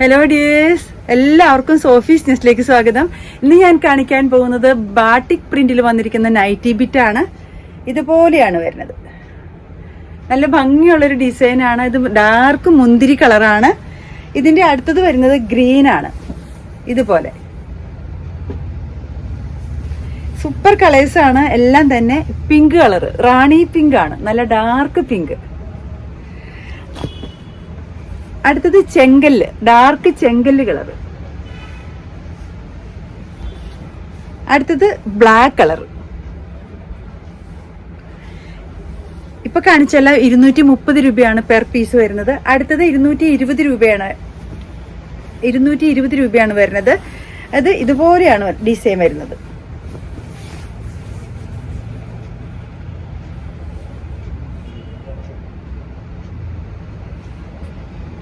Hello dears എല്ലാവർക്കും Sophie's ന്യൂസിലേക്ക് സ്വാഗതം. ഇന്ന് ഞാൻ കാണിക്കാൻ പോകുന്നത് ബാട്ടിക് പ്രിന്റിൽ വന്നിരിക്കുന്ന നൈറ്റി ബിറ്റ് ആണ്. ഇതുപോലെയാണ് വരുന്നത്. നല്ല ഭംഗിയുള്ളൊരു ഡിസൈൻ ആണ്. ഇത് ഡാർക്ക് മുന്തിരി കളറാണ് ഇതിന്റെ അടുത്തത് വരുന്നത് ഗ്രീൻ ആണ്. ഇതുപോലെ. സൂപ്പർ കളേഴ്സാണ് എല്ലാം തന്നെ പിങ്ക് കളർ റാണി പിങ്ക് ആണ്. നല്ല ഡാർക്ക് പിങ്ക് അടുത്തത് ചെങ്കല്ല് ഡാർക്ക് ചെങ്കല്ല് കളർ അടുത്തത് ബ്ലാക്ക് കളർ ഇപ്പൊ കാണിച്ചല്ല ഇരുന്നൂറ്റി മുപ്പത് രൂപയാണ് പെർ പീസ് വരുന്നത്. അടുത്തത് ഇരുന്നൂറ്റി ഇരുപത് രൂപയാണ് ഇരുന്നൂറ്റി ഇരുപത് രൂപയാണ് വരുന്നത്. അത് ഇതുപോലെയാണ് ഡിസൈൻ വരുന്നത്.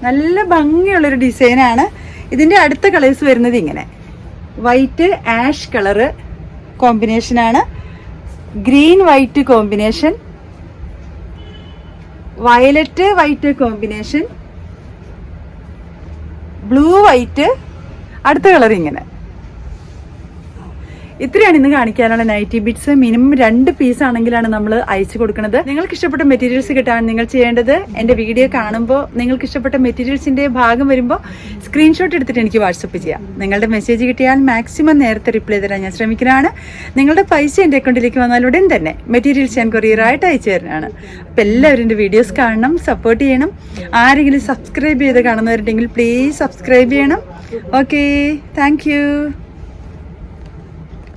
നല്ല ഭംഗിയുള്ളൊരു ഡിസൈനാണ്. ഇതിന്റെ അടുത്ത കളേഴ്സ് വരുന്നത് ഇങ്ങനെ. വൈറ്റ് ആഷ് കളറ് കോമ്പിനേഷനാണ് green white combination violet white combination blue white അടുത്ത കളർ ഇങ്ങനെ. ഇത്രയാണ് ഇന്ന് കാണിക്കാനുള്ള നൈറ്റി ബിറ്റ്സ് മിനിമം രണ്ട് പീസ് ആണെങ്കിലാണ് നമ്മൾ അയച്ചു കൊടുക്കുന്നത് നിങ്ങൾക്ക് ഇഷ്ടപ്പെട്ട മെറ്റീരിയൽസ് കിട്ടാൻ നിങ്ങൾ ചെയ്യേണ്ടത് എന്റെ വീഡിയോ കാണുമ്പോൾ നിങ്ങൾക്ക് ഇഷ്ടപ്പെട്ട മെറ്റീരിയൽസിന്റെ ഭാഗം വരുമ്പോൾ സ്ക്രീൻഷോട്ട് എടുത്തിട്ട് എനിക്ക് വാട്സപ്പ് ചെയ്യാം. നിങ്ങളുടെ മെസ്സേജ് കിട്ടിയാൽ മാക്സിമം നേരത്തെ റിപ്ലൈ തരാൻ ഞാൻ ശ്രമിക്കുന്നതാണ് നിങ്ങളുടെ പൈസ എന്റെ അക്കൗണ്ടിലേക്ക് വന്നാൽ ഉടൻ തന്നെ മെറ്റീരിയൽസ് ഞാൻ കൊറിയറായിട്ട് അയച്ചു തരുന്നതാണ്. അപ്പം എല്ലാവരും എന്റെ വീഡിയോസ് കാണണം സപ്പോർട്ട് ചെയ്യണം. ആരെങ്കിലും സബ്സ്ക്രൈബ് ചെയ്ത് കാണുന്നവരുണ്ടെങ്കിൽ പ്ലീസ് സബ്സ്ക്രൈബ് ചെയ്യണം. Okay thank